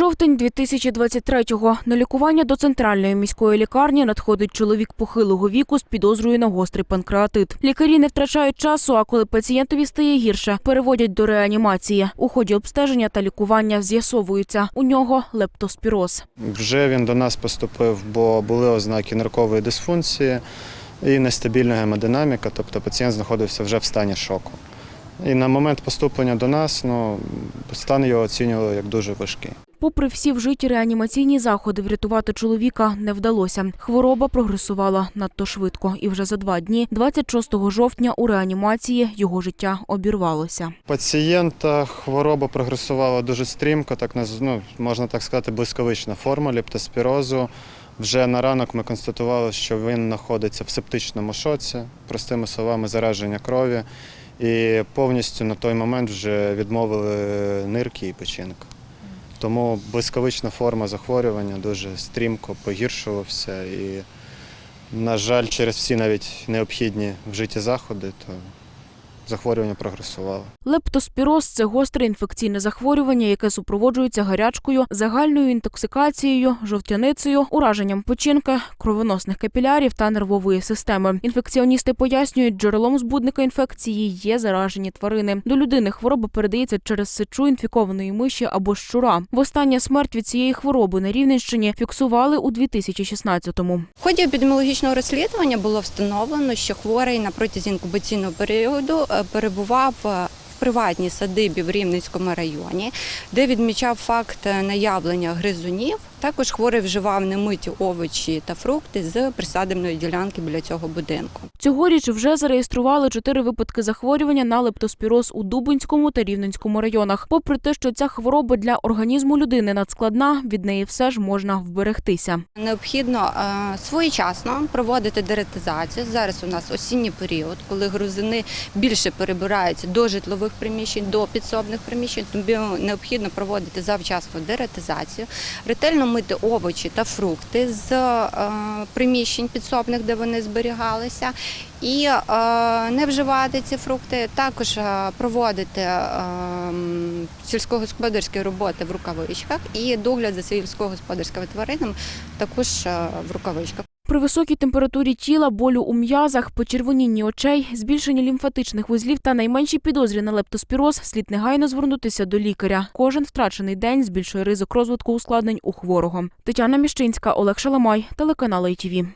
Жовтень 2023-го. На лікування до центральної міської лікарні надходить чоловік похилого віку з підозрою на гострий панкреатит. Лікарі не втрачають часу, а коли пацієнтові стає гірше, переводять до реанімації. У ході обстеження та лікування з'ясовується. У нього лептоспіроз. Вже він до нас поступив, бо були ознаки ниркової дисфункції і нестабільна гемодинаміка, тобто пацієнт знаходився вже в стані шоку. І на момент поступлення до нас ну, стан його оцінювали як дуже важкий. Попри всі вжиті реанімаційні заходи, врятувати чоловіка не вдалося. Хвороба прогресувала надто швидко, і вже за два дні, 26 жовтня, у реанімації його життя обірвалося. Пацієнта хвороба прогресувала дуже стрімко, так ну, можна так сказати, блискавична форма лептоспірозу. Вже на ранок ми констатували, що він знаходиться в септичному шоці, простими словами, зараження крові. І повністю на той момент вже відмовили нирки і печінка. Тому блискавична форма захворювання дуже стрімко погіршувався. І, на жаль, через всі навіть необхідні вжиті заходи, то захворювання прогресувало. Лептоспіроз це гостре інфекційне захворювання, яке супроводжується гарячкою, загальною інтоксикацією, жовтяницею, ураженням печінки, кровоносних капілярів та нервової системи. Інфекціоністи пояснюють, джерелом збудника інфекції є заражені тварини. До людини хвороба передається через сечу інфікованої миші або щура. Востаннє смерть від цієї хвороби на Рівненщині фіксували у 2016-му. В ході епідеміологічного розслідування було встановлено, що хворий на протязі інкубаційного періоду е, перебував е, приватній садибі в Рівненському районі, де відмічав факт е, наявлення гризунів. Також хворий вживав немиті овочі та фрукти з присадибної ділянки біля цього будинку. Цьогоріч вже зареєстрували чотири випадки захворювання на лептоспіроз у Дубинському та Рівненському районах. Попри те, що ця хвороба для організму людини надскладна, від неї все ж можна вберегтися. Необхідно е, своєчасно проводити деретизацію. Зараз у нас осінній період, коли грузини більше перебираються до житлових приміщень, до підсобних приміщень. Тобі необхідно проводити завчасну деретизацію, ретельно мити овочі та фрукти з е, приміщень підсобних, де вони зберігалися. І е, не вживати ці фрукти, також е, проводити сільськогосподарські роботи в рукавичках і догляд за сільськогосподарськими тваринами також в рукавичках. При високій температурі тіла, болю у м'язах, почервонінні очей, збільшенні лімфатичних вузлів та найменші підозрі на лептоспіроз слід негайно звернутися до лікаря. Кожен втрачений день збільшує ризик розвитку ускладнень у хворого. Тетяна Міщинська, Олег Шаламай, телеканал ITV.